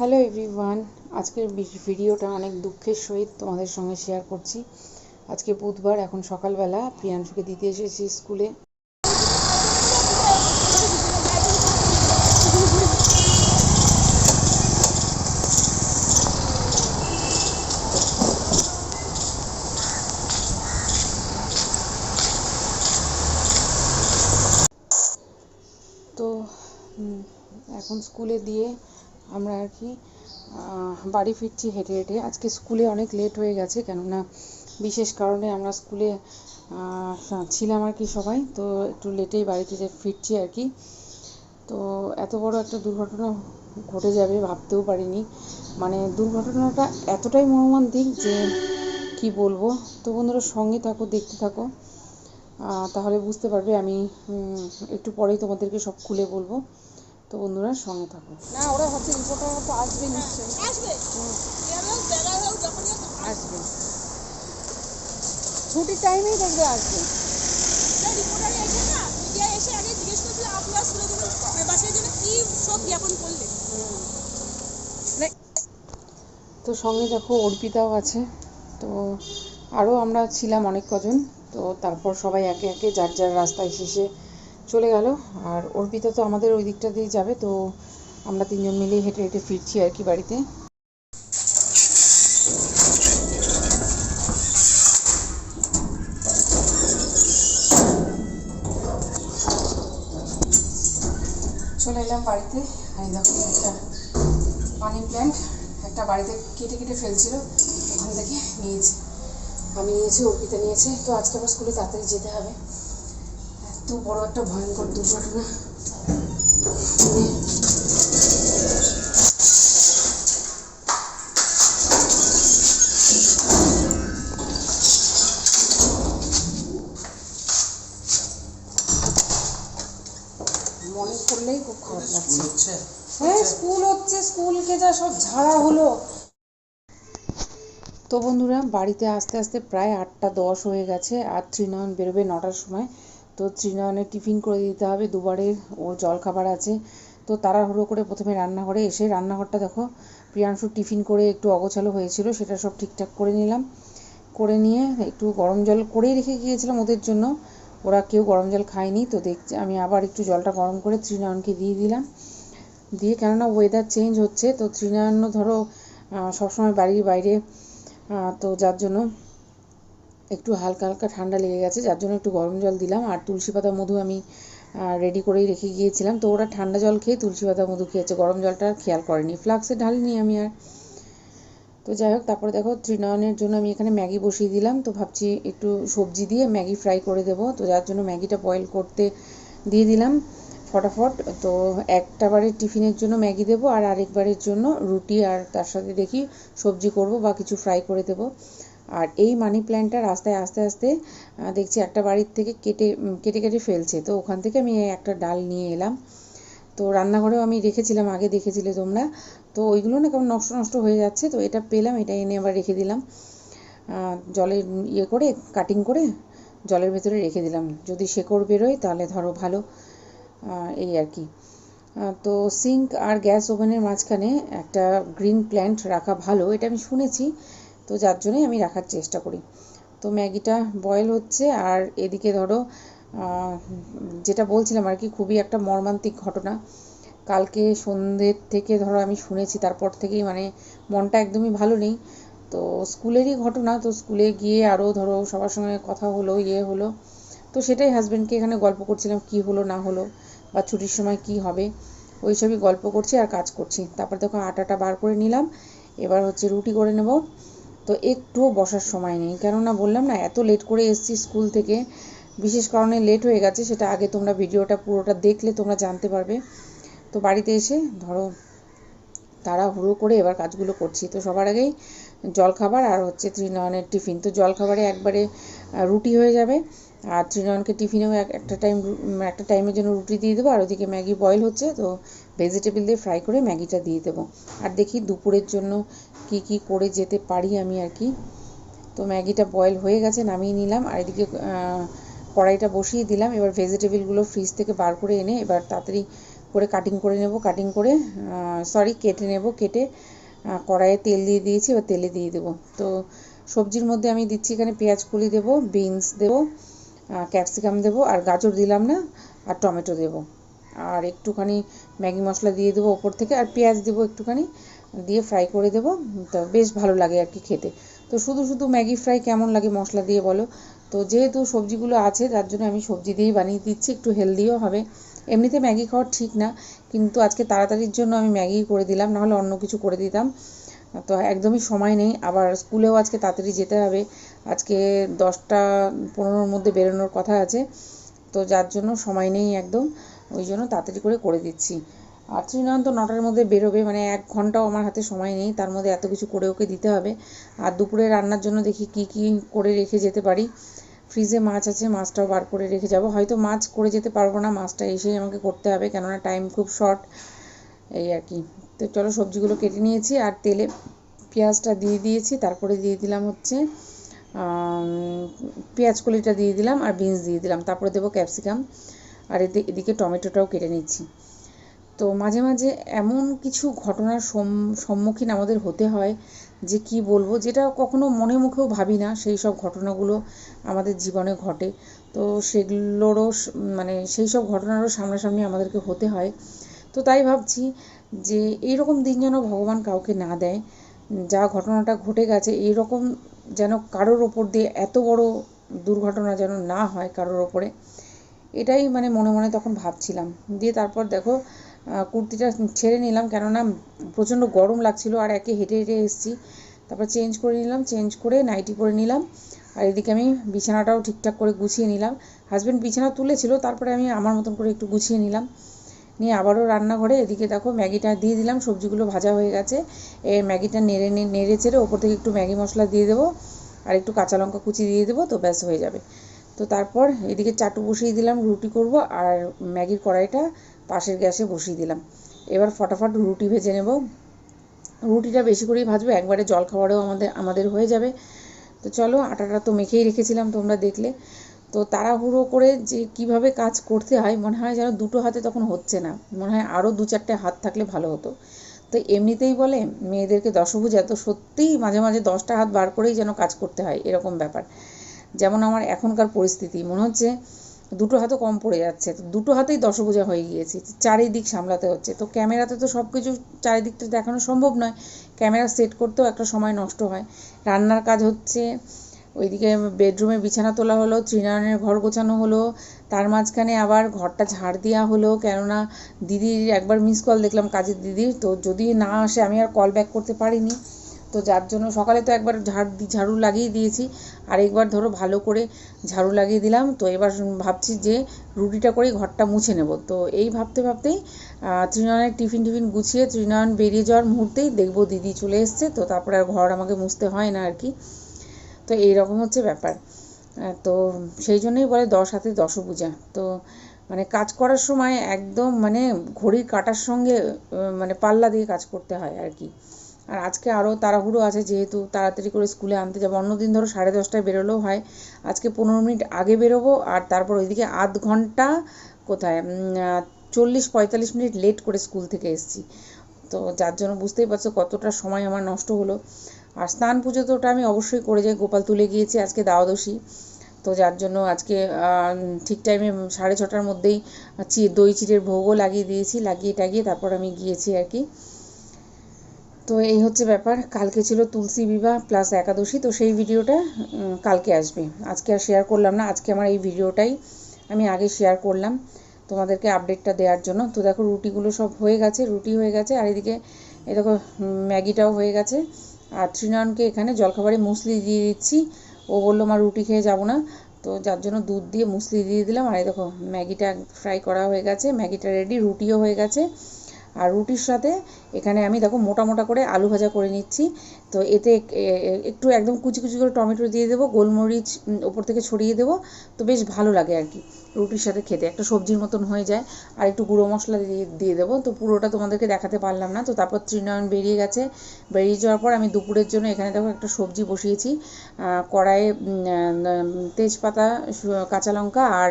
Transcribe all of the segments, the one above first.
Hello everyone আজকের ভিডিওটা অনেক দুঃখের সহিত তোমাদের সঙ্গে শেয়ার করছি। আজকে বুধবার, এখন সকালবেলা, প্রিয়াংশুকে দিতে এসেছি স্কুলে। তো এখন স্কুলে দিয়ে আমরা আর কি বাড়ি ফিরছি হেঁটে হেঁটে। আজকে স্কুলে অনেক লেট হয়ে গেছে কেননা বিশেষ কারণে আমরা স্কুলে আহ, ছিলাম আর কি সবাই তো একটু লেটেই বাড়িতে ফিরছি আর কি। তো এত বড় একটা দুর্ঘটনা ঘটে যাবে ভাবতেও পারিনি। মানে দুর্ঘটনাটা এতটাই মর্মান্তিক যে কি বলব? তো বন্ধুরা সঙ্গে থাকো দেখতে থাকো। তাহলে বুঝতে পারবে আমি একটু পরেই তোমাদেরকে সব খুলে বলব। তো বন্ধুরা সঙ্গে থাকো। না ওরা রিপোর্টার তো আসবে নিশ্চয়ই। আসবে? আসবে। ছুটির টাইমেই দেখবে আসবে। রিপোর্টার এসে না মিডিয়া এসে আগে জিজ্ঞেস করছিল আপনারা স্কুলে জন্য বাসের জন্য কি সব জ্ঞাপন করলেন তো সঙ্গে দেখো অর্পিতাও আছে। তো আরও আমরা ছিলাম অনেক কজন। তো তারপর সবাই একে একে যার যার রাস্তায় শেষে চলে গেল। আর অর্পিতা তো আমাদের ওই দিকটা দিয়ে যাবে, তো আমরা তিনজন মিলেই হেঁটে হেঁটে ফিরছি আর কি বাড়িতে। চলে এলাম বাড়িতে। একটা মানি প্ল্যান্ট একটা বাড়িতে কেটে কেটে ফেলছিল। ওখান থেকে নিয়েছি, আমি নিয়েছি, অর্পিতা নিয়েছে। তো আজকে আবার স্কুলে তাড়াতাড়ি যেতে হবে। এত বড় একটা ভয়ঙ্কর দুর্ঘটনা। মানে করলেই খুব খারাপ লাগছে। হ্যাঁ স্কুল হচ্ছে স্কুলকে যা সব ঝাড়া হলো। তো বন্ধুরা বাড়িতে আস্তে আস্তে প্রায় আটটা দশ হয়ে গেছে। আর ত্রিনয়ন বেরোবে নটার সময়। তো ত্রিনয়নের টিফিন করে দিতে হবে দুবারের ওর জলখাবার আছে। তো তাড়াহুড়ো করে প্রথমে রান্নাঘরে এসে রান্নাঘরটা দেখো প্রিয়াংশুর টিফিন করে একটু অগোছালো হয়েছিল, সেটা সব ঠিকঠাক করে নিলাম। করে নিয়ে একটু গরম জল করেই রেখে গিয়েছিলাম ওদের জন্য। ওরা কেউ গরম জল খায়নি, তো দেখছি আমি আবার একটু জলটা গরম করে ত্রিনয়নকে দিয়ে দিলাম। দিয়ে কেননা ওয়েদার চেঞ্জ হচ্ছে, তো ত্রিনয়নও ধরো সবসময় বাড়ির বাইরে তো যার জন্য একটু হালকা হালকা ঠান্ডা লেগে গেছে, যার জন্য একটু গরম জল দিলাম। আর তুলসী পাতা মধু আমি রেডি করেই রেখে গিয়েছিলাম। তো ওরা ঠান্ডা জল খেয়ে তুলসী পাতা মধু খেয়েছে। গরম জলটা খেয়াল করেনি। ফ্লাক্সে ঢালিনি আমি আর তো যাই হোক, তারপরে দেখো ত্রিনয়নের জন্য আমি এখানে ম্যাগি বসিয়ে দিলাম। তো ভাবছি একটু সবজি দিয়ে ম্যাগি ফ্রাই করে দেবো। তো যার জন্য ম্যাগিটা বয়েল করতে দিয়ে দিলাম ফটাফট। তো একটা বারের টিফিনের জন্য ম্যাগি দেবো আর আরেকবারের জন্য রুটি। আর তার সাথে দেখি সবজি করব বা কিছু ফ্রাই করে দেবো। আর এই মানি প্ল্যান্টটা রাস্তায় আস্তে আস্তে দেখছি একটা বাড়ির থেকে কেটে কেটে কেটে ফেলছে। তো ওখান থেকে আমি একটা ডাল নিয়ে এলাম। তো রান্নাঘরেও আমি রেখেছিলাম, আগে দেখেছিলে তোমরা। তো ওইগুলো না কেমন নষ্ট নষ্ট হয়ে যাচ্ছে, তো এটা পেলাম, এটা এনে আবার রেখে দিলাম। জলে ইয়ে করে কাটিং করে জলের ভেতরে রেখে দিলাম। যদি শেকড় বেরোয় তাহলে ধরো ভালো এই আর কি। তো সিঙ্ক আর গ্যাস ওভেনের মাঝখানে একটা গ্রিন প্ল্যান্ট রাখা ভালো, এটা আমি শুনেছি। তো যার জন্যই আমি রাখার চেষ্টা করি। তো ম্যাগিটা বয়েল হচ্ছে আর এদিকে ধরো যেটা বলছিলাম আর কি, খুবই একটা মর্মান্তিক ঘটনা। কালকে সন্ধ্যের থেকে ধরো আমি শুনেছি, তারপর থেকেই মানে মনটা একদমই ভালো নেই। তো স্কুলেরই ঘটনা, তো স্কুলে গিয়ে আরও ধরো সবার সঙ্গে কথা হলো ইয়ে হলো। তো সেটাই হাজব্যান্ডকে এখানে গল্প করছিলাম, কি হলো, না হলো, বা ছুটির সময় কি হবে, ওই সবই গল্প করছি আর কাজ করছি। তারপর দেখো আটাটা বার করে নিলাম, এবার হচ্ছে রুটি করে নেব। তো একটুও বসার সময় নেই। কেননা বললাম না, এত লেট করে এসেছি স্কুল থেকে। বিশেষ কারণে লেট হয়ে গেছে, সেটা আগে তোমরা ভিডিওটা পুরোটা দেখলে তোমরা জানতে পারবে। তো বাড়িতে এসে ধরো তাড়াহুড়ো করে এবার কাজগুলো করছি। তো সবার আগেই জলখাবার আর হচ্ছে ত্রিনয়নের টিফিন। তো জলখাবারে একবারে রুটি হয়ে যাবে। আর ত্রিনয়নকে টিফিনেও এক- একটা টাইম একটা টাইমের জন্য রুটি দিয়ে দেবো। আর ওদিকে ম্যাগি বয়েল হচ্ছে, তো ভেজিটেবল দিয়ে ফ্রাই করে ম্যাগিটা দিয়ে দেবো। আর দেখি দুপুরের জন্য কি কি করে যেতে পারি আমি আর কি। তো ম্যাগিটা বয়েল হয়ে গেছে, নামিয়ে নিলাম। আর এদিকে কড়াইটা বসিয়ে দিলাম। এবার ভেজিটেবলগুলো ফ্রিজ থেকে বার করে এনে এবার তাড়াতাড়ি করে কাটিং করে নেব। কাটিং করে সরি কেটে নেব। কেটে কড়াইয়ে তেল দিয়ে দিয়েছি। এবার তেলে দিয়ে দেবো। তো সবজির মধ্যে আমি দিচ্ছি এখানে পেঁয়াজ কলি দেবো বিনস দেবো ক্যাপসিকাম দেবো, আর গাজর দিলাম না, আর টমেটো দেবো। আর একটুখানি ম্যাগি মশলা দিয়ে দেবো ওপর থেকে। আর পেঁয়াজ দেবো একটুখানি। দিয়ে ফ্রাই করে দেবো। তো বেশ ভালো লাগে আর কি খেতে। তো শুধু শুধু ম্যাগি ফ্রাই কেমন লাগে মশলা দিয়ে বলো? তো যেহেতু সবজিগুলো আছে, তার জন্য আমি সবজি দিয়েই বানিয়ে দিচ্ছি, একটু হেলদিও হবে। এমনিতে ম্যাগি খাওয়া ঠিক না, কিন্তু আজকে তাড়াতাড়ির জন্য আমি ম্যাগি করে দিলাম, নাহলে অন্য কিছু করে দিতাম। তো একদমই সময় নেই, আবার স্কুলেও আজকে তাড়াতাড়ি যেতে হবে। আজকে দশটা পনেরোর মধ্যে বেরোনোর কথা আছে, তো যার জন্য সময় নেই একদম, ওই জন্য তাড়াতাড়ি করে করে দিচ্ছি। আর ত্রিনয়ন তো নটার মধ্যে বেরোবে মানে এক ঘন্টাও আমার হাতে সময় নেই, তার মধ্যে এত কিছু করে ওকে দিতে হবে। আর দুপুরে রান্নার জন্য দেখি কি কি করে রেখে যেতে পারি। ফ্রিজে মাছ আছে, মাছটাও বার করে রেখে যাব। হয়তো মাছ করে যেতে পারব না, মাছটা এসেই আমাকে করতে হবে, কেননা টাইম খুব শর্ট এই আর কি। তো চলো সবজিগুলো কেটে নিয়েছি, আর তেলে পেঁয়াজটা দিয়ে দিয়েছি, তারপরে দিয়ে দিলাম হচ্ছে পেঁয়াজ কলিটা দিয়ে দিলাম, আর বিনস দিয়ে দিলাম, তারপরে দেবো ক্যাপসিকাম। আর এদি- এদিকে টমেটোটাও কেটে নিচ্ছি। তো মাঝে মাঝে এমন কিছু ঘটনার সম- সম্মুখীন আমাদের হতে হয় যে কি বলব, যেটা কখনো মনে মুখেও ভাবি না সেই সব ঘটনাগুলো আমাদের জীবনে ঘটে। তো সেগুলোরও মানে সেই সব ঘটনারও সামনাসামনি আমাদেরকে হতে হয়। তো তাই ভাবছি যে এইরকম দিন যেন ভগবান কাউকে না দেয়, যা ঘটনাটা ঘটে গেছে, এইরকম যেন কারোর ওপর দিয়ে এত বড় দুর্ঘটনা যেন না হয় কারোর ওপরে, এটাই মানে মনে মনে তখন ভাবছিলাম। দিয়ে তারপর দেখো কুর্তিটা ছেড়ে নিলাম কেননা প্রচণ্ড গরম লাগছিল আর একে হেঁটে হেঁটে এসেছি। তারপর চেঞ্জ করে নিলাম, চেঞ্জ করে নাইটি করে নিলাম আর এদিকে আমি বিছানাটাও ঠিকঠাক করে গুছিয়ে নিলাম। হাজব্যান্ড বিছানা তুলেছিল, তারপরে আমি আমার মতন করে একটু গুছিয়ে নিলাম। নিয়ে আবারও রান্নাঘরে এদিকে দেখো ম্যাগিটা দিয়ে দিলাম, সবজিগুলো ভাজা হয়ে গেছে। এই ম্যাগিটা নেড়ে নেড়ে চেড়ে ওপর থেকে একটু ম্যাগি মশলা দিয়ে দেবো আর একটু কাঁচা লঙ্কা কুচি দিয়ে দেবো তো ব্যাস হয়ে যাবে। তো তারপর এদিকে চাটু বসিয়ে দিলাম, রুটি করব আর ম্যাগির কড়াইটা পাশের গ্যাসে বসিয়ে দিলাম। এবার ফটাফট রুটি ভেজে নেব। রুটিটা বেশি করেই ভাজবো, একবারে জল খাবারেও আমাদের আমাদের হয়ে যাবে। তো চলো, আটাটা তো মেখেই রেখেছিলাম তোমরা দেখলে। তো তাড়াহুড়ো করে যে কীভাবে কাজ করতে হয়, মনে হয় যেন দুটো হাতে তখন হচ্ছে না। মনে হয় আরও দু চারটে হাত থাকলে ভালো হতো। তো এমনিতেই বলে, মেয়েদেরকে দশভুজা তো সত্যিই মাঝে মাঝে দশটা হাত বার করেই যেন কাজ করতে হয়, এরকম ব্যাপার। যেমন আমার এখনকার পরিস্থিতি, মনে হচ্ছে দুটো হাতও কম পড়ে যাচ্ছে। তো দুটো হাতেই দশভুজা হয়ে গিয়েছি। চারিদিক সামলাতে হচ্ছে। তো ক্যামেরাতে তো সব কিছু চারিদিকটা দেখানো সম্ভব নয়। ক্যামেরা সেট করতেও একটা সময় নষ্ট হয়। রান্নার কাজ হচ্ছে, ওইদিকে বেডরুমে বিছানা তোলা হলো ত্রিনারায়ণের ঘর গোছানো হলো, তার মাঝখানে আবার ঘরটা ঝাড় দেওয়া হলো। কেননা দিদির একবার মিস কল দেখলাম কাজের দিদির। তো যদি না আসে, আমি আর কল ব্যাক করতে পারিনি। তো যার জন্য সকালে তো একবার ঝাড় ঝাড়ু লাগিয়ে দিয়েছি। আর একবার ধরো ভালো করে ঝাড়ু লাগিয়ে দিলাম। তো এবার ভাবছি যে রুটিটা করেই ঘরটা মুছে নেব। তো এই ভাবতে ভাবতেই ত্রিনয়নের টিফিন টিফিন গুছিয়ে ত্রিনয়ন বেরিয়ে যাওয়ার মুহূর্তেই দেখব দিদি চলে এসছে। তো তারপরে আর ঘর আমাকে মুছতে হয় না আর কি। তো এইরকম হচ্ছে ব্যাপার। তো সেই জন্যই বলে দশ হাতে দশভুজা তো মানে কাজ করার সময় একদম মানে ঘড়ির কাঁটার সঙ্গে মানে পাল্লা দিয়ে কাজ করতে হয় আর কি। আর আজকে আরও তাড়াহুড়ো আছে যেহেতু তাড়াতাড়ি করে স্কুলে আনতে যাব। অন্যদিন ধরো সাড়ে দশটায় বেরোলেও হয়। আজকে পনেরো মিনিট আগে বেরোবো আর তারপর ওইদিকে আধ ঘণ্টা কোথায়? চল্লিশ পঁয়তাল্লিশ মিনিট লেট করে স্কুল থেকে এসেছি। তো যার জন্য বুঝতেই পারছ কতটা সময় আমার নষ্ট হলো। আর স্নান পুজো তো ওটা আমি অবশ্যই করে যাই। গোপাল তুলে গিয়েছি আজকে দ্বাদশী। তো যার জন্য আজকে ঠিক টাইমে সাড়ে ছটার মধ্যেই দই চিড়ের ভোগও লাগিয়ে দিয়েছি। লাগিয়ে টাগিয়ে তারপর আমি গিয়েছি আর কি। তো এই হচ্ছে ব্যাপার। কালকে ছিল তুলসী বিবাহ প্লাস একাদশী, তো সেই ভিডিওটা কালকে আসবে। আজকে আর শেয়ার করলাম না, আজকে আমার এই ভিডিওটাই আমি আগে শেয়ার করলাম তোমাদেরকে আপডেটটা দেওয়ার জন্য। তো দেখো রুটিগুলো সব হয়ে গেছে, রুটি হয়ে গেছে, আর এদিকে এই দেখো ম্যাগিটাও হয়ে গেছে। আর ত্রিনয়নকে এখানে জলখাবারে মুসলি দিয়ে দিচ্ছি। ও বলল আমার রুটি খেয়ে যাব না। তো যার জন্য দুধ দিয়ে মুসলি দিয়ে দিলাম। আর এই দেখো, ম্যাগিটা ফ্রাই করা হয়ে গেছে, ম্যাগিটা রেডি রুটিও হয়ে গেছে। আর রুটির সাথে এখানে আমি দেখো মোটা মোটা করে আলু ভাজা করে নিচ্ছি। তো এতে একটু একদম কুচি কুচি করে টমেটো দিয়ে দেবো, গোলমরিচ ওপর থেকে ছড়িয়ে দেবো। তো বেশ ভালো লাগে আর কি রুটির সাথে খেতে। একটা সবজির মতন হয়ে যায়। আর একটু গুঁড়ো মশলা দিয়ে দিয়ে দেবো। তো পুরোটা তোমাদেরকে দেখাতে পারলাম না। তো তারপর ত্রিনয়ন বেরিয়ে গেছে। বেরিয়ে যাওয়ার পর আমি দুপুরের জন্য এখানে দেখো একটা সবজি বসিয়েছি। কড়াইয়ে তেজপাতা কাঁচা লঙ্কা আর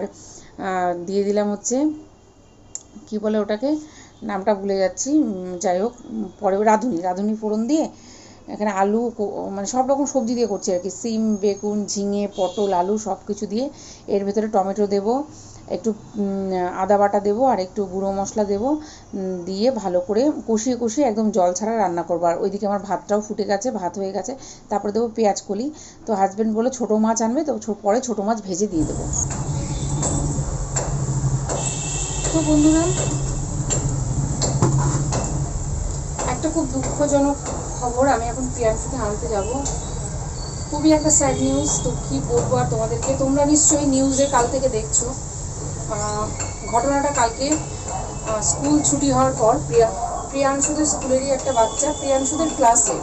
দিয়ে দিলাম হচ্ছে, কি বলে ওটাকে? নামটা ভুলে যাচ্ছি যাই হোক পরে রাঁধুনি রাঁধুনি ফোড়ন দিয়ে এখানে আলু মানে সব রকম সবজি দিয়ে করছি আর কি। সিম, বেগুন, ঝিঙে, পটল, আলু সব কিছু দিয়ে এর ভেতরে টমেটো দেবো, একটু আদা বাটা দেবো আর একটু গুঁড়ো মশলা দেবো দিয়ে ভালো করে কষিয়ে কষিয়ে একদম জল ছাড়া রান্না করব। আর ওইদিকে আমার ভাতটাও ফুটে গেছে, ভাত হয়ে গেছে, তারপরে দেবো পেঁয়াজ কলি। তো হাজব্যান্ড বলে ছোটো মাছ আনবে, তো পরে ছোটো মাছ ভেজে দিয়ে দেবো। তো বন্ধুরা একটা খুব দুঃখজনক খবর, আমি এখন প্রিয়াংশুকে আনতে যাব। খুবই একটা স্যাড নিউজ তো কি বলব আর তোমাদেরকে। তোমরা নিশ্চয়ই নিউজে কাল থেকে দেখছ। ঘটনাটা কালকে স্কুল ছুটি হওয়ার পর প্রিয়া, প্রিয়াংশুদের স্কুলেরই একটা বাচ্চা, প্রিয়াংশুদের ক্লাসে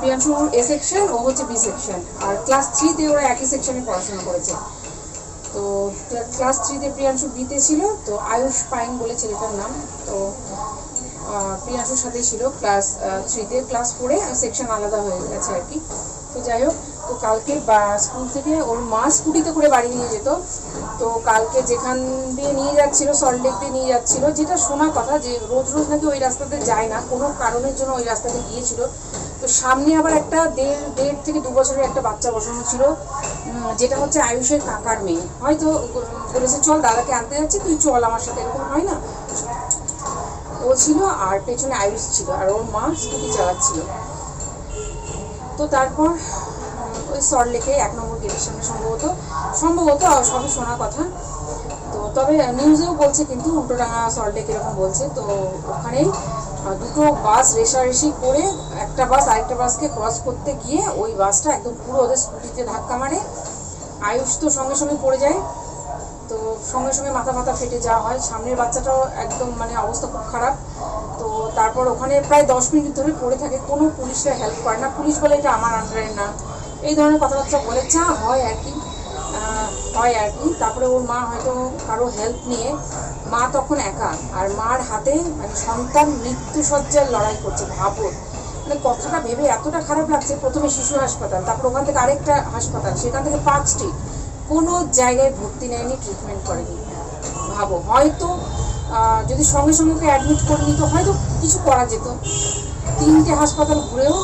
প্রিয়াংশু এ সেকশন ও হচ্ছে বি সেকশন আর ক্লাস থ্রিতে ওরা একই সেকশনে পড়াশোনা করেছে। তো ক্লাস থ্রিতে প্রিয়াংশু বিতে ছিল, তো আয়ুষ পাইন বলে ছেলেটার নাম। তো প্রিয়াংশুর সাথেই ছিল ক্লাস থ্রিতে ক্লাস ফোরে সেকশন আলাদা হয়ে গেছে আর কি। তো যাই হোক, তো কালকে স্কুল থেকে ওর মা স্কুটিতে করে বাড়ি নিয়ে যেত। তো কালকে যেখান দিয়ে নিয়ে যাচ্ছিল সল্টলেক দিয়ে নিয়ে যাচ্ছিল, যেটা শোনা কথা যে রোজ রোজ নাকি ওই রাস্তাতে যায় না, কোনো কারণের জন্য ওই রাস্তাতে গিয়েছিল। তো সামনে আবার একটা দেড় দেড় থেকে দু বছরের একটা বাচ্চা বসানো ছিল যেটা হচ্ছে আয়ুষের কাকার মেয়ে। হয়তো বলেছে, চল দাদাকে আনতে যাচ্ছি, তুই চল আমার সাথে। এরকম হয় না? ও ছিল আর পেছনে আয়ুষ ছিল আর ওর মা স্কুটি চালাচ্ছিল। তো তারপর ওই সল্টলেকে এক নম্বর গেটের সামনে সম্ভবত সম্ভবত সবই শোনা কথা। তো তবে নিউজেও বলছে কিন্তু উল্টোডাঙা সল্টলেক এরকম বলছে। তো ওখানেই দুটো বাস রেশারেশি করে একটা বাস আরেকটা বাসকে ক্রস করতে গিয়ে ওই বাসটা একদম পুরো ওদের স্কুটিতে ধাক্কা মারে। আয়ুষ তো সঙ্গে সঙ্গে পড়ে যায়। সঙ্গে সঙ্গে মাথা মাথা ফেটে যাওয়া হয়। সামনের বাচ্চাটাও একদম মানে অবস্থা খুব খারাপ। তো তারপর ওখানে প্রায় দশ মিনিট ধরে পড়ে থাকে। কোনো পুলিশরা হেল্প করে না। পুলিশ বলে এটা আমার আন্ডারে না। এই ধরনের কথাবার্তা বলে। যা হয় আর কি। হয় আর কি। তারপরে ওর মা হয়তো কারও হেল্প নিয়ে মা তখন একা। আর মার হাতে মানে সন্তান মৃত্যুসজ্জার লড়াই করছে। ভাবো। মানে কথাটা ভেবে এতটা খারাপ লাগছে। প্রথমে শিশু হাসপাতাল। তারপর ওখান থেকে আরেকটা হাসপাতাল। সেখান থেকে স্ট্রিট কোনো জায়গায় ভর্তি নেয়নি ট্রিটমেন্ট করেনি। ভাবো, হয়তো যদি সঙ্গে সঙ্গে ওকে অ্যাডমিট করে নিত, হয়তো কিছু করা যেত। তিনটে হাসপাতাল ঘুরেও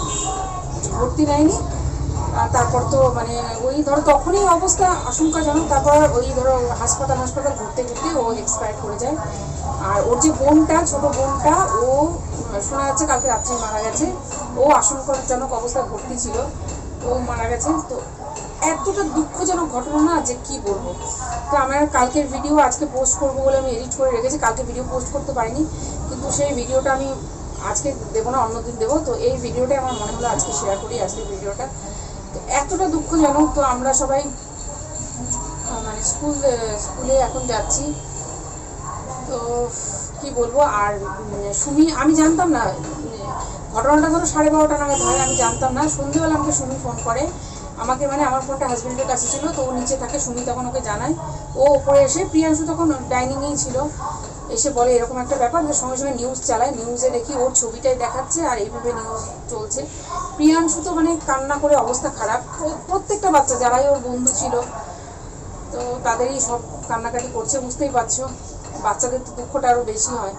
ভর্তি নেয়নি। তারপর তো মানে ওই ধরো তখনই অবস্থা, আশঙ্কাজনক। তারপর ওই ধরো হাসপাতাল হাসপাতাল ঘুরতে ঘুরতে ও এক্সপায়ার করে যায়। আর ওর যে বোনটা, ছোট বোনটা, ও, শোনা যাচ্ছে কালকে রাত্রে মারা গেছে। ও আশঙ্কাজনক অবস্থায় ভর্তি ছিল। ও মারা গেছে, তো এতটা দুঃখজনক ঘটনা না যে কি বলব? তো আমার কালকের ভিডিও আজকে পোস্ট করব বলে আমি এডিট করে রেখেছি। কালকে ভিডিও পোস্ট করতে পারিনি। কিন্তু সেই ভিডিওটা আমি আজকে দেবো না অন্যদিন দেবো। তো এই ভিডিওটাই আমার মনে হলো আজকে শেয়ার করি আজকের ভিডিওটা তো এতটা দুঃখজনক তো আমরা সবাই মানে স্কুল স্কুলে এখন যাচ্ছি। তো কি বলব? আর উম, সুমি আমি জানতাম না উম, ঘটনাটা ধরো সাড়ে বারোটা নাগাদ হয় আমি জানতাম না। সন্ধ্যেবেলা আমাকে সুমি ফোন করে। আমাকে মানে আমার ফোনটা হাজব্যান্ডের কাছে ছিল, তো ও নিচে থাকে সুমি তখন ওকে জানায়। ও ওপরে এসে প্রিয়াংশু তখন ডাইনিংয়েই ছিল। এসে বলে, এরকম একটা ব্যাপার। যে সঙ্গে সঙ্গে নিউজ চালায়। নিউজে দেখি ওর ছবিটাই দেখাচ্ছে আর এইভাবে নিউজ চলছে। প্রিয়াংশু তো মানে কান্না করে অবস্থা খারাপ। প্রত্যেকটা বাচ্চা, যারাই ওর বন্ধু ছিল, তো তাদেরই সব কান্নাকাটি করছে, বুঝতেই পারছ। বাচ্চাদের তো দুঃখটা আরও বেশি হয়।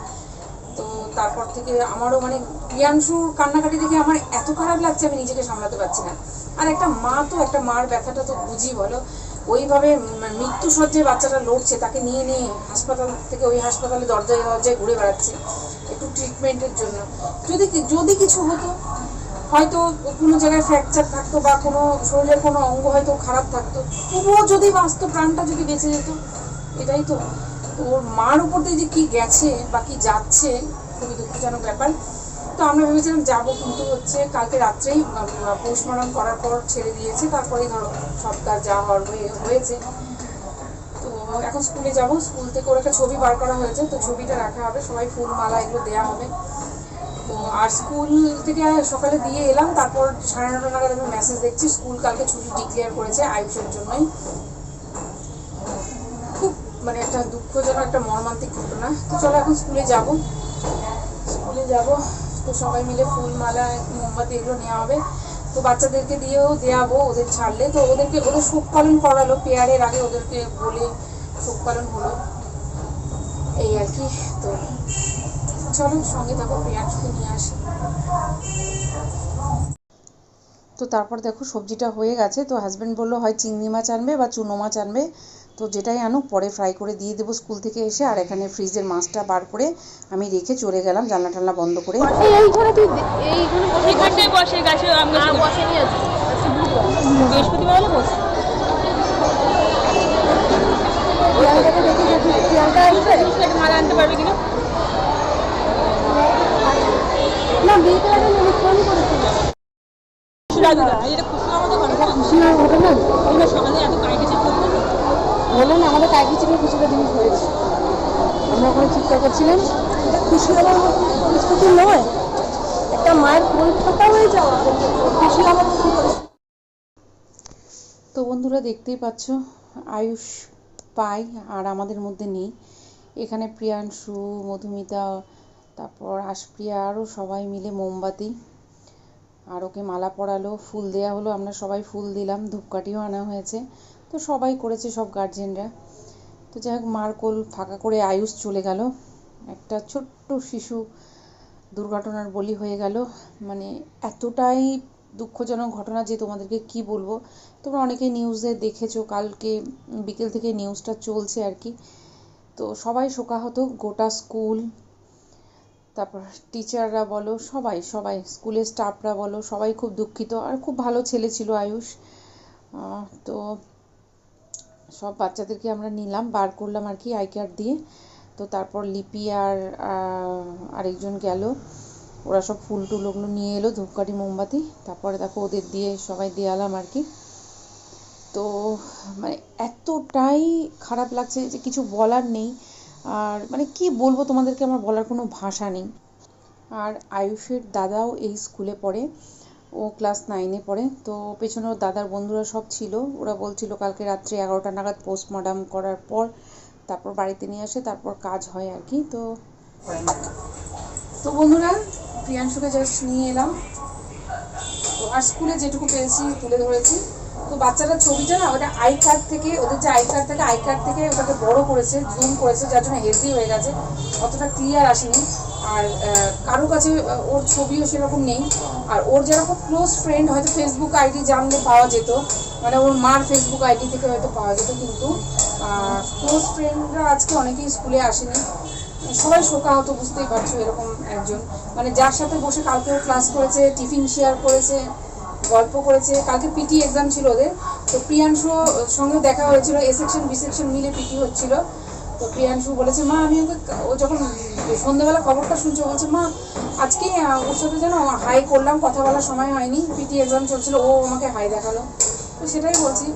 তো তারপর থেকে আমারও মানে প্রিয়াংশুর কান্নাকাটি দেখে আমার এত খারাপ লাগছে, আমি নিজেকে সামলাতে পারছি না। আর একটা মা তো, একটা মার ব্যথাটা তো বুঝি, বলো? ওইভাবে মৃত্যুসজ্জায় বাচ্চাটা লড়ছে, তাকে নিয়ে নিয়ে হাসপাতাল থেকে ওই হাসপাতালে দরজায় দরজায় ঘুরে বেড়াচ্ছে, একটু ট্রিটমেন্টের জন্য। যদি যদি কিছু হতো, হয়তো কোনো জায়গায় ফ্র্যাকচার থাকতো বা কোনো শরীরের কোনো অঙ্গ হয়তো খারাপ থাকতো, তবুও যদি বাঁচতো, প্রাণটা যদি বেঁচে যেত, এটাই তো। ওর মার উপর দিয়ে যে কি গেছে বা কি যাচ্ছে, খুবই দুঃখজনক ব্যাপার। তো আমরা ভেবেছিলাম যাব কিন্তু হচ্ছে কালকে রাত্রেই পোস্টমর্টম করার পর ছেড়ে দিয়েছে, তারপরেই ধরো সব কাজ যা হওয়ার হয়ে, হয়েছে। তো এখন স্কুলে যাব, স্কুল থেকে ওর একটা ছবি বার করা হয়েছে, তো ছবিটা রাখা হবে, সবাই ফুল মালা এগুলো দেওয়া হবে। তো আর স্কুল থেকে সকালে দিয়ে এলাম, তারপর সাড়ে নটা নাগাদ আমি মেসেজ দেখছি, স্কুল কালকে ছুটি ডিক্লেয়ার করেছে আয়ুষের জন্যই। মানে একটা দুঃখজনক একটা মর্মান্তিক ঘটনা। তো চলো এখন স্কুলে যাব। স্কুলে যাব। তো সবাই মিলে ফুল মালা, মোমবাতি এগুলো নেওয়া হবে। তো বাচ্চাদেরকে দিয়েও দেওয়াবো ওদের ছাড়লে। তো ওদেরকে, ওদের শোক পালন করালো। পেয়ারের আগে ওদেরকে বলে শোক পালন হলো। এই আর কি। তো চলো সঙ্গে থাকো প্রিয়াংশকে নিয়ে আসি। তো তারপর দেখো সবজিটা হয়ে গেছে। তো হাজব্যান্ড বলল, হয় চিংড়ি মাছ আনবে বা চুনো মাছ আনবে? তো যেটাই আনুক পরে ফ্রাই করে দিয়ে দেবো স্কুল থেকে এসে আর এখানে ফ্রিজের মাছটা বার করে আমি রেখে চলে গেলাম জানলা টানলা বন্ধ করে। এই এইখানে তুই দে- এইখানে বসে এখানটায় বসে। গাছে আম গাছে আর বসে নিয়ে আছে বৃহস্পতিবার হলে বসে। প্রিয়াঙ্কাকে দেখে দেখি প্রিয়াঙ্কা আসবে একটা মাল আনতে পারবে কিনা? না বিয়েতে আগে অনুষ্ঠান করেছিল খুশি আমাদের ঘরে খুশি হওয়ার ঘটনা সকালে এত কাই গেছে করব বলল না আমাদের কাকি চিপে কিছুটা জিনিস হয়েছে? আমরা ওখানে চিৎকার করছিলাম। খুশি হওয়ার পরিস্থিতি নয়? একটা মায়ের পরীক্ষাটা হয়ে যাওয়া। খুশি হওয়ার তো বন্ধুরা, দেখতেই পাচ্ছ, আয়ুষ পাই আর আমাদের মধ্যে নেই। এখানে প্রিয়াংশু, মধুমিতা, তারপর আশপ্রিয়া, আরও সবাই মিলে মোমবাতি। আর ওকে মালা পরালো, ফুল দেয়া হলো, আমরা সবাই ফুল দিলাম, ধূপকাঠিও আনা হয়েছে। তো সবাই করেছে, সব গার্জেনরা তো যাই হোক, মার কোল ফাঁকা করে আয়ুষ চলে গেল। একটা ছোট্ট শিশু দুর্ঘটনার বলি হয়ে গেল। মানে এতটাই দুঃখজনক ঘটনা যে তোমাদেরকে কি বলব? তোমরা অনেকেই নিউজে দেখেছ, কালকে বিকেল থেকে নিউজটা চলছে আর কি। তো সবাই শোকাহত, গোটা স্কুল তারপর টিচাররা বলো, সবাই সবাই স্কুলের স্টাফরা বলো, সবাই খুব দুঃখিত। আর খুব ভালো ছেলে ছিল আয়ুষ। তো সব বাচ্চাদেরকে আমরা নিলাম, বার করলাম আর কি আই কার্ড দিয়ে। তো তারপর লিপি আর আরেকজন গেল। ওরা সব ফুল টুল ওগুলো নিয়ে এলো ধূপকাঠি, মোমবাতি। তারপরে দেখো ওদের দিয়ে সবাই দেয়ালাম আর কি। তো মানে এতটাই খারাপ লাগছে যে কিছু বলার নেই। আর মানে কি বলব তোমাদেরকে, আমার বলার কোনো ভাষা নেই। আর আয়ুষের দাদাও এই স্কুলে পড়ে। ও ক্লাস নাইনে পড়ে। তো পেছনে ওর দাদার বন্ধুরা সব ছিল। ওরা বলছিল কালকে রাত্রে এগারোটা নাগাদ পোস্টমর্টম করার পর তারপর বাড়িতে নিয়ে আসে, তারপর কাজ হয় আর কি। তো তো বন্ধুরা, প্রিয়াংশুকে জাস্ট নিয়ে এলাম। তো আর স্কুলে যেটুকু পেয়েছি তুলে ধরেছি। তো বাচ্চাটার ছবিটা না ওটা আই কার্ড থেকে, ওদের যে আই কার্ড থাকে আই কার্ড থেকে ওটাকে বড় করেছে জুম করেছে, যার জন্য হেলদি হয়ে গেছে। অতটা ক্লিয়ার আসেনি। আর কারও কাছে ওর ছবিও সেরকম নেই। আর ওর যেরকম ক্লোজ ফ্রেন্ড হয়তো ফেসবুক আইডি জানলে পাওয়া যেত। মানে ওর মার ফেসবুক আইডি থেকে হয়তো পাওয়া যেত কিন্তু ক্লোজ ফ্রেন্ডরা আজকে অনেকেই স্কুলে আসেনি। সবাই শোকাহত বুঝতেই পারছ, এরকম একজন। মানে যার সাথে বসে কালকেও ক্লাস করেছে, টিফিন শেয়ার করেছে, গল্প করেছে। কালকে পিটি এক্সাম ছিল ওদের। তো প্রিয়াংশু সঙ্গে দেখা হয়েছিল এ সেকশন বি সেকশন মিলে পিটি হচ্ছিল। তো প্রিয়াংশু বলেছে, মা, আমি ওকে ও যখন সন্ধ্যাবেলা খবরটা শুনছে বলছে, মা আজকে ওর সাথে যেন হাই করলাম, কথা বলার সময় হয়নি পিটি এক্সাম চলছিল, ও আমাকে হাই দেখাল তো সেটাই বলছি,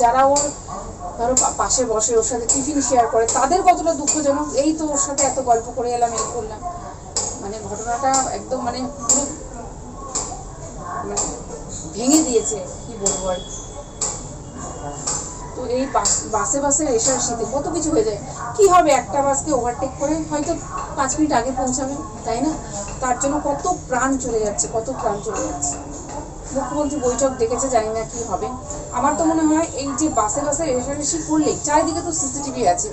যারা ওর, ধরো পাশে বসে ওর সাথে টিফিন শেয়ার করে, তাদের কতটা দুঃখজনক এই তো ওর সাথে এত গল্প করে এলাম, এই করলাম মানে ঘটনাটা একদম মানে পুরো মানে ভেঙে দিয়েছে, কি বলব আর কি। এই বাসে বাসে বাসে আসতে কত কিছু হয়ে যায়। কি হবে একটা বাসকে ওভারটেক করে হয়তো পাঁচ মিনিট আগে পৌঁছাবে, তাই না? তার জন্য কত প্রাণ চলে যাচ্ছে, কত প্রাণ চলে যাচ্ছে। মুখ্যমন্ত্রী বৈঠক ডেকেছে জানি না কি হবে। আমার তো মনে হয় এই যে বাসে বাসে রেশারেশি করলেই চারিদিকে তো সিসিটিভি আছে,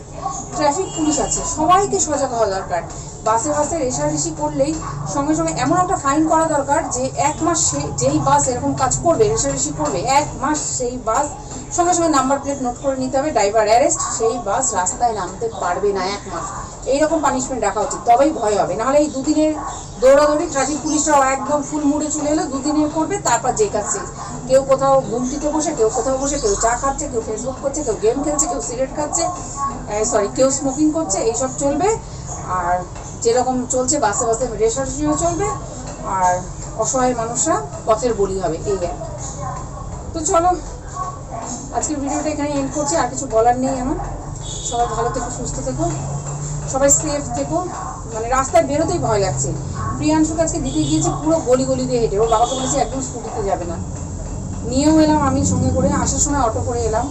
ট্রাফিক পুলিশ আছে, সবাইকে সজাগ হওয়া দরকার। বাসে বাসে রেশারেশি করলেই সঙ্গে সঙ্গে এমন একটা ফাইন করা দরকার যে এক মাস সে- যেই বাস এরকম কাজ করবে রেশারেশি করবে এক মাস সেই বাস সঙ্গে সঙ্গে নাম্বার প্লেট নোট করে নিতে হবে, ড্রাইভার অ্যারেস্ট, সেই বাস রাস্তায় নামতে পারবে না এক মাস। এইরকম পানিশমেন্ট রাখা উচিত, তবেই ভয় হবে। নাহলে এই দুদিনের দৌড়াদৌড়ি ট্রাফিক পুলিশরাও একদম ফুল মুড়ে চলে এলো দুদিনের করবে, তারপর যে শেষ। কেউ কোথাও ঘুমটিতে বসে, কেউ কোথাও বসে, কেউ চা খাচ্ছে, কেউ ফেসবুক করছে, কেউ গেম খেলছে, কেউ সিগারেট খাচ্ছে সরি কেউ স্মোকিং করছে, এইসব চলবে। আর যেরকম চলছে, বাসে বাসে রেশারেশিও চলবে। আর অসহায় মানুষরা পথের বলি হবে, এই আর তো চলো, আজকের ভিডিওটা এখানে এন্ড করছি, আর কিছু বলার নেই আমার। সবাই ভালো থেকো, সুস্থ থেকো। সবাই সেফ থেকো। মানে রাস্তায় বেরোতেই ভয় লাগছে। প্রিয়াংশুকে আজকে দিতে গিয়েছে পুরো গলি গলি দিয়ে হেঁটে। ওর বাবাকে বলেছে, একদম স্কুটিতে যাবে না। নিয়েও এলাম আমি সঙ্গে করে, আসার সময় অটো করে এলাম।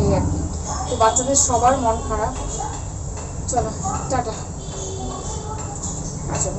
এই আর কি। তো বাচ্চাদের সবার মন খারাপ। চলো, টাটা। আচ্ছা